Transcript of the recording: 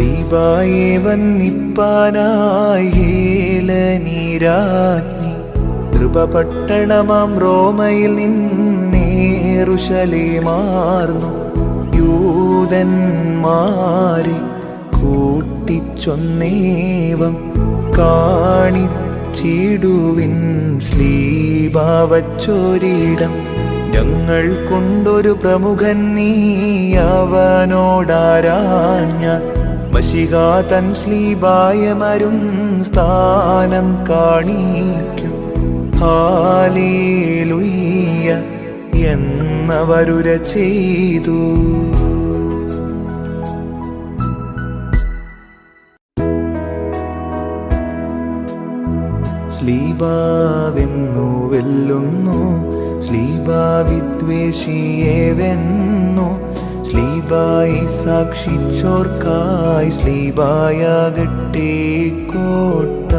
സ്ലീബായെ വന്നിപ്പാനായി ഹേലനീരാജ്ഞി കൃപപട്ടണമാം റോമയിൽ നിന്നേറുശലേമാർന്നു യൂതന്മാരെ കൂട്ടിച്ചൊന്നേവം കാണിച്ചിടുവിൻ ശ്ലീബാവച്ചൊരിടം ഞങ്ങൾ കൊണ്ടൊരു പ്രമുഖൻ നീ അവനോടാരാഞ്ഞ മഷികാ തൻ ശ്ലീബായമരും സ്ഥാനം കാണിക്കും. ഹാലേലുയ്യ എന്നവരുര ചെയ്തു. ശ്ലീബാവെന്നു വെല്ലുന്നു. സ്ലീബാവിദ്വേഷിയെ വെന്നു സ്ലീബായി സാക്ഷിച്ചോർക്കായി സ്ലീബായാകട്ടെ കോട്ട